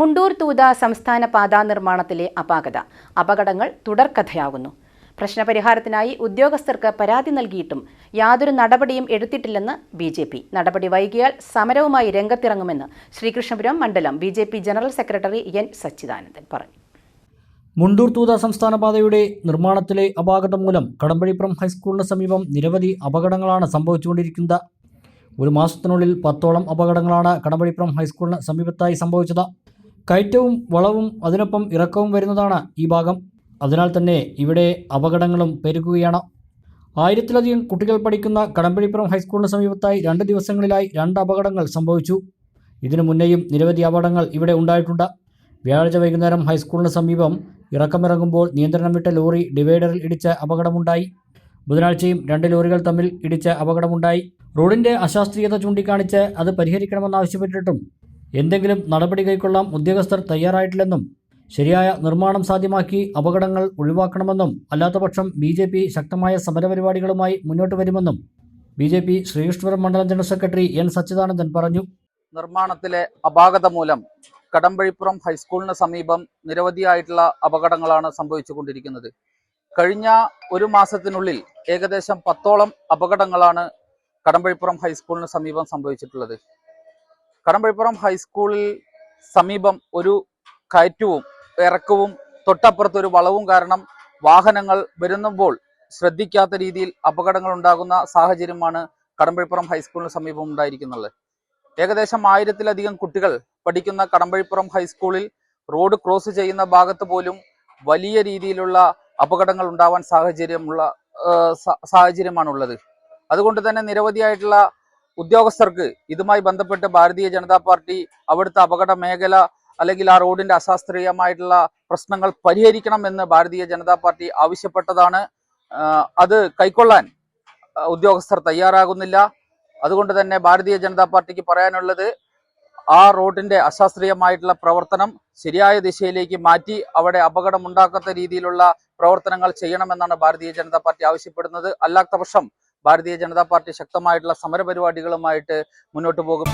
മുണ്ടൂർ തൂത സംസ്ഥാന പാതാ നിർമ്മാണത്തിലെ അപാകത. അപകടങ്ങൾ തുടർക്കഥയാകുന്നു. പ്രശ്നപരിഹാരത്തിനായി ഉദ്യോഗസ്ഥർക്ക് പരാതി നൽകിയിട്ടും യാതൊരു നടപടിയും എടുത്തിട്ടില്ലെന്ന് ബി ജെ പി. നടപടി വൈകിയാൽ സമരവുമായി രംഗത്തിറങ്ങുമെന്ന് ശ്രീകൃഷ്ണപുരം മണ്ഡലം B J P general secretary N Sachidanandan പറഞ്ഞു. മുണ്ടൂർ തൂത സംസ്ഥാന പാതയുടെ നിർമ്മാണത്തിലെ അപാകതം മൂലം കടമ്പഴിപ്പുറം ഹൈസ്കൂളിന് സമീപം നിരവധി അപകടങ്ങളാണ് സംഭവിച്ചുകൊണ്ടിരിക്കുന്നത്. ഒരു മാസത്തിനുള്ളിൽ പത്തോളം അപകടങ്ങളാണ് കടമ്പഴിപ്പുറം ഹൈസ്കൂളിന് സമീപത്തായി സംഭവിച്ചത്. കയറ്റവും വളവും അതിനൊപ്പം ഇറക്കവും വരുന്നതാണ് ഈ ഭാഗം. അതിനാൽ തന്നെ ഇവിടെ അപകടങ്ങളും പെരുകുകയാണ്. ആയിരത്തിലധികം കുട്ടികൾ പഠിക്കുന്ന കടമ്പഴിപ്പുറം ഹൈസ്കൂളിന് സമീപത്തായി രണ്ട് ദിവസങ്ങളിലായി രണ്ട് അപകടങ്ങൾ സംഭവിച്ചു. ഇതിനു മുന്നേയും നിരവധി അപകടങ്ങൾ ഇവിടെ ഉണ്ടായിട്ടുണ്ട്. വ്യാഴാഴ്ച വൈകുന്നേരം ഹൈസ്കൂളിന് സമീപം ഇറക്കമിറങ്ങുമ്പോൾ നിയന്ത്രണം വിട്ട ലോറി ഡിവൈഡറിൽ ഇടിച്ച് അപകടമുണ്ടായി. ബുധനാഴ്ചയും രണ്ട് ലോറികൾ തമ്മിൽ ഇടിച്ച് അപകടമുണ്ടായി. റോഡിന്റെ അശാസ്ത്രീയത ചൂണ്ടിക്കാണിച്ച് അത് പരിഹരിക്കണമെന്നാവശ്യപ്പെട്ടിട്ടും എന്തെങ്കിലും നടപടി കൈക്കൊള്ളാൻ ഉദ്യോഗസ്ഥർ തയ്യാറായിട്ടില്ലെന്നും ശരിയായ നിർമ്മാണം സാധ്യമാക്കി അപകടങ്ങൾ ഒഴിവാക്കണമെന്നും അല്ലാത്തപക്ഷം ബി ജെ പി ശക്തമായ സമരപരിപാടികളുമായി മുന്നോട്ട് വരുമെന്നും ബി ജെ പി ശ്രീകൃഷ്ണപുരം മണ്ഡലം ജനറൽ സെക്രട്ടറി എൻ സച്ചിദാനന്ദൻ പറഞ്ഞു. നിർമ്മാണത്തിലെ അപാകത മൂലം കടമ്പഴിപ്പുറം ഹൈസ്കൂളിന് സമീപം നിരവധിയായിട്ടുള്ള അപകടങ്ങളാണ് സംഭവിച്ചുകൊണ്ടിരിക്കുന്നത്. കഴിഞ്ഞ ഒരു മാസത്തിനുള്ളിൽ ഏകദേശം പത്തോളം അപകടങ്ങളാണ് കടമ്പഴിപ്പുറം ഹൈസ്കൂളിന് സമീപം സംഭവിച്ചിട്ടുള്ളത്. കടമ്പഴിപ്പുറം ഹൈസ്കൂളിൽ സമീപം ഒരു കയറ്റവും ഇറക്കവും തൊട്ടപ്പുറത്ത് ഒരു വളവും കാരണം വാഹനങ്ങൾ വരുന്നപ്പോൾ ശ്രദ്ധിക്കാത്ത രീതിയിൽ അപകടങ്ങൾ ഉണ്ടാകുന്ന സാഹചര്യമാണ് കടമ്പഴിപ്പുറം ഹൈസ്കൂളിന് സമീപം ഉണ്ടായിരിക്കുന്നത്. ഏകദേശം ആയിരത്തിലധികം കുട്ടികൾ പഠിക്കുന്ന കടമ്പഴിപ്പുറം ഹൈസ്കൂളിൽ റോഡ് ക്രോസ് ചെയ്യുന്ന ഭാഗത്ത് പോലും വലിയ രീതിയിലുള്ള അപകടങ്ങൾ ഉണ്ടാവാൻ സാഹചര്യമുള്ള സാഹചര്യമാണുള്ളത്. അതുകൊണ്ട് തന്നെ നിരവധിയായിട്ടുള്ള ഉദ്യോഗസ്ഥർക്ക് ഇതുമായി ബന്ധപ്പെട്ട് ഭാരതീയ ജനതാ പാർട്ടി അവിടുത്തെ അപകട മേഖല അല്ലെങ്കിൽ ആ റോഡിന്റെ അശാസ്ത്രീയമായിട്ടുള്ള പ്രശ്നങ്ങൾ പരിഹരിക്കണം എന്ന് ഭാരതീയ ജനതാ പാർട്ടി ആവശ്യപ്പെട്ടതാണ്. അത് കൈക്കൊള്ളാൻ ഉദ്യോഗസ്ഥർ തയ്യാറാകുന്നില്ല. അതുകൊണ്ട് തന്നെ ഭാരതീയ ജനതാ പാർട്ടിക്ക് പറയാനുള്ളത് ആ റോഡിന്റെ അശാസ്ത്രീയമായിട്ടുള്ള പ്രവർത്തനം ശരിയായ ദിശയിലേക്ക് മാറ്റി അവിടെ അപകടം ഉണ്ടാക്കാത്ത രീതിയിലുള്ള പ്രവർത്തനങ്ങൾ ചെയ്യണമെന്നാണ് ഭാരതീയ ജനതാ പാർട്ടി ആവശ്യപ്പെടുന്നത്. അല്ലാത്ത പക്ഷം ഭാരതീയ ജനതാ പാർട്ടി ശക്തമായിട്ടുള്ള സമരപരിപാടികളുമായിട്ട് മുന്നോട്ട് പോകും.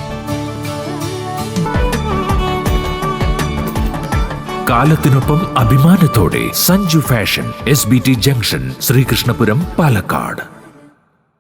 കാലത്തിനൊപ്പം അഭിമാനത്തോടെ Sanju fashion S B T junction Sreekrishnapuram Palakkad.